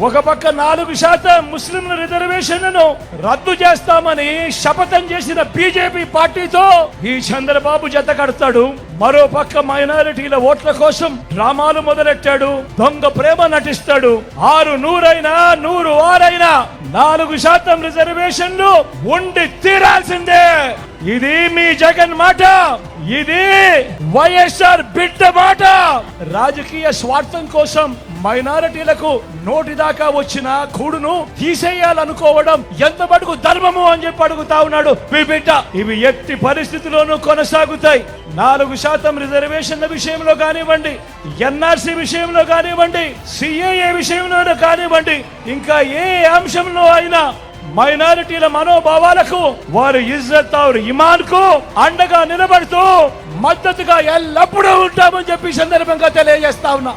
ఒక పక్క నాలుగు శాతం ముస్లింల రిజర్వేషన్లను రద్దు చేస్తామని శపథం చేసిన బీజేపీ పార్టీతో ఈ చంద్రబాబు జత కడతాడు. మరో పక్క మైనారిటీల ఓట్ల కోసం డ్రామాలు మొదలెట్టాడు. దొంగ ప్రేమ నటిస్తాడు. ఆరు నూరైనా నూరు ఆరైనా నాలుగు శాతం రిజర్వేషన్లు ఉండి తీరాల్సిందే. ఇది మీ జగన్ మాట. ఇది వైఎస్ఆర్ బిడ్డ మాట. రాజకీయ స్వార్థం కోసం మైనారిటీలకు నోటి దాకా వచ్చిన కూడును తీసేయాలనుకోవడం ఎంత మటుకు ధర్మము అని చెప్పి అడుగుతా ఉన్నాడు. మీ బిడ్డ ఇవి ఎట్టి పరిస్థితిలోనూ కొనసాగుతాయి. నాలుగు శాతం రిజర్వేషన్ల విషయంలో కానివ్వండి ఎన్ఆర్సీ విషయంలో కానివ్వండి సిఏఏ విషయంలో కానివ్వండి ఇంకా ఏ అంశంలో అయినా మైనారిటీల మనోభావాలకు వారి ఇజ్జత్ ఇమాన్కు అండగా నిలబడుతూ మద్దతుగా ఎల్లప్పుడూ ఉంటామని చెప్పి సందర్భంగా తెలియజేస్తా ఉన్నా.